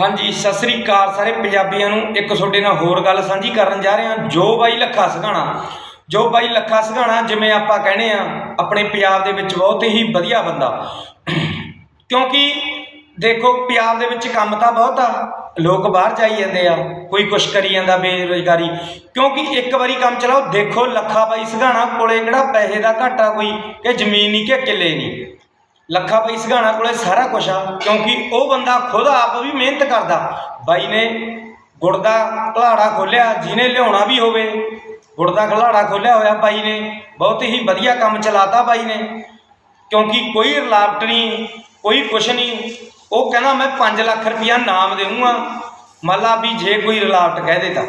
ਹਾਂਜੀ, ਸਤਿ ਸ੍ਰੀ ਅਕਾਲ ਸਾਰੇ ਪੰਜਾਬੀਆਂ ਨੂੰ। ਇੱਕ ਤੁਹਾਡੇ ਨਾਲ ਹੋਰ ਗੱਲ ਸਾਂਝੀ ਕਰਨ ਜਾ ਰਹੇ। ਹਾਂ ਜੋ ਬਾਈ ਲੱਖਾ ਸਗਾਣਾ ਜੋ ਬਾਈ ਲੱਖਾ ਸਘਾਣਾ ਜਿਵੇਂ ਆਪਾਂ ਕਹਿੰਦੇ ਆ ਆਪਣੇ ਪੰਜਾਬ ਦੇ ਵਿੱਚ ਬਹੁਤ ਹੀ ਵਧੀਆ ਬੰਦਾ। ਕਿਉਂਕਿ ਦੇਖੋ, ਪੰਜਾਬ ਦੇ ਵਿੱਚ ਕੰਮ ਤਾਂ ਬਹੁਤ ਆ। ਲੋਕ ਬਾਹਰ ਜਾਈ ਜਾਂਦੇ ਆ। ਕੋਈ ਕੁਛ ਕਰੀ ਜਾਂਦਾ ਬੇਰੁਜ਼ਗਾਰੀ। ਕਿਉਂਕਿ ਇੱਕ ਵਾਰੀ ਕੰਮ ਚਲਾਓ, ਦੇਖੋ ਲੱਖਾ ਬਾਈ ਸਘਾਣਾ ਕੋਲੇ ਕਿਹੜਾ ਪੈਸੇ ਦਾ ਘਾਟਾ ਕੋਈ, ਕਿ ਜ਼ਮੀਨ ਨਹੀਂ, ਕਿ ਕਿੱਲੇ ਨਹੀਂ। ਲੱਖਾ ਬਾਈ ਸਗਾਣਾ ਕੋਲੇ ਸਾਰਾ ਕੁਝ ਆ, ਕਿਉਂਕਿ ਉਹ ਬੰਦਾ ਖੁਦ ਆਪ ਵੀ ਮਿਹਨਤ ਕਰਦਾ। ਬਾਈ ਨੇ ਗੁੜ ਦਾ ਘਲਾੜਾ ਖੋਲਿਆ ਜਿਹਨੇ ਲਿਆਉਣਾ ਵੀ ਹੋਵੇ, ਗੁੜ ਦਾ ਘਲਾੜਾ ਖੋਲਿਆ ਹੋਇਆ ਬਾਈ ਨੇ, ਬਹੁਤ ਹੀ ਵਧੀਆ ਕੰਮ ਚਲਾਤਾ ਬਾਈ ਨੇ। ਕਿਉਂਕਿ ਕੋਈ ਰਲਾਵਟ ਨਹੀਂ, ਕੋਈ ਕੁਛ ਨਹੀਂ, ਉਹ ਕਹਿੰਦਾ ਮੈਂ 5 ਲੱਖ ਰੁਪਇਆ ਨਾਮ ਦੇਊਂਗਾ। ਮੰਨ ਲਾ ਵੀ ਜੇ ਕੋਈ ਰਲਾਵਟ ਕਹਿ ਦੇ ਤਾਂ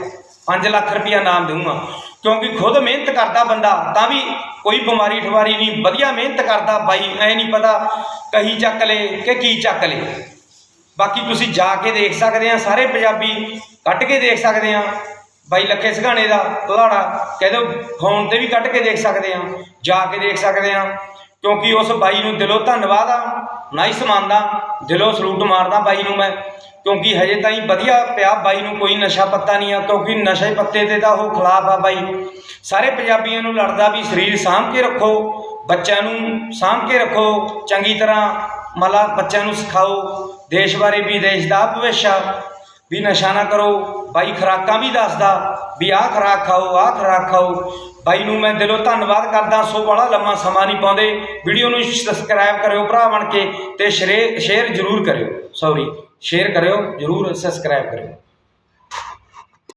5 ਲੱਖ ਰੁਪਇਆ ਨਾਮ ਦੇਊਂਗਾ। ਕਿਉਂਕਿ ਖੁਦ ਮਿਹਨਤ ਕਰਦਾ ਬੰਦਾ, ਤਾਂ ਵੀ ਕੋਈ ਬਿਮਾਰੀ ਠਵਾਰੀ ਨਹੀਂ, ਵਧੀਆ ਮਿਹਨਤ ਕਰਦਾ ਬਾਈ, ਐ ਨਹੀਂ ਪਤਾ ਕਹੀ ਚੱਕ ਲੇ ਕਿ ਕੀ ਚੱਕ ਲੇ। ਬਾਕੀ ਤੁਸੀਂ ਜਾ ਕੇ ਦੇਖ ਸਕਦੇ ਆ, ਸਾਰੇ ਪੰਜਾਬੀ ਕੱਢ ਕੇ ਦੇਖ ਸਕਦੇ ਆ। ਬਾਈ ਲੱਖੇ ਸਘਾਣੇ ਦਾ, ਘਲਾੜਾ ਕਹਿੰਦੇ ਫੋਨ ਤੇ ਵੀ ਕੱਢ ਕੇ ਦੇਖ ਸਕਦੇ ਆ, ਜਾ ਕੇ ਦੇਖ ਸਕਦੇ ਆ। ਕਿਉਂਕਿ ਉਸ ਬਾਈ ਨੂੰ ਦਿਲੋਂ ਧੰਨਵਾਦ ਆ ਨਾਈਸ ਮੰਨਦਾ ਦਿਲੋਂ ਸਲੂਟ ਮਾਰਦਾ ਬਾਈ ਨੂੰ ਮੈਂ। ਕਿਉਂਕਿ ਹਜੇ ਤਾਈਂ ਵਧੀਆ ਪਿਆ ਬਾਈ ਨੂੰ ਕੋਈ ਨਸ਼ਾ ਪੱਤਾ ਨਹੀਂ ਆ, ਕਿਉਂਕਿ ਨਸ਼ੇ ਪੱਤੇ ਤੇ ਤਾਂ ਉਹ ਖਿਲਾਫ ਆ ਬਾਈ। ਸਾਰੇ ਪੰਜਾਬੀਆਂ ਨੂੰ ਲੜਦਾ ਵੀ ਸਰੀਰ ਸਾਂਭ ਕੇ ਰੱਖੋ, ਬੱਚਿਆਂ ਨੂੰ ਸਾਂਭ ਕੇ ਰੱਖੋ, ਚੰਗੀ ਤਰ੍ਹਾਂ ਮਲਾ ਬੱਚਿਆਂ ਨੂੰ ਸਿਖਾਓ। ਦੇਸ਼ ਬਾਰੇ ਵੀ ਦੇਸ਼ ਦਾ ਭਵਿੱਖ ਆ। ਵੀ ਨਸ਼ਾ ਨਾ ਕਰੋ। ਬਾਈ ਖੁਰਾਕਾਂ ਵੀ ਦੱਸਦਾ ਵੀ ਆਹ ਖੁਰਾਕ ਖਾਓ, ਆਹ ਖੁਰਾਕ ਖਾਓ। ਬਾਈ ਨੂੰ ਮੈਂ ਦਿਲੋਂ ਧੰਨਵਾਦ ਕਰਦਾ, ਸੋ ਬੜਾ ਲੰਮਾ ਸਮਾਂ ਨਹੀਂ ਪਾਉਂਦੇ। ਵੀਡੀਓ ਨੂੰ ਸਬਸਕ੍ਰਾਈਬ ਕਰਿਓ ਭਰਾ ਬਣ ਕੇ ਤੇ ਸ਼ੇਅਰ ਜ਼ਰੂਰ ਕਰਿਓ। ਸੌਰੀ ਸ਼ੇਅਰ ਕਰਿਓ, ਜ਼ਰੂਰ ਸਬਸਕ੍ਰਾਈਬ ਕਰਿਓ।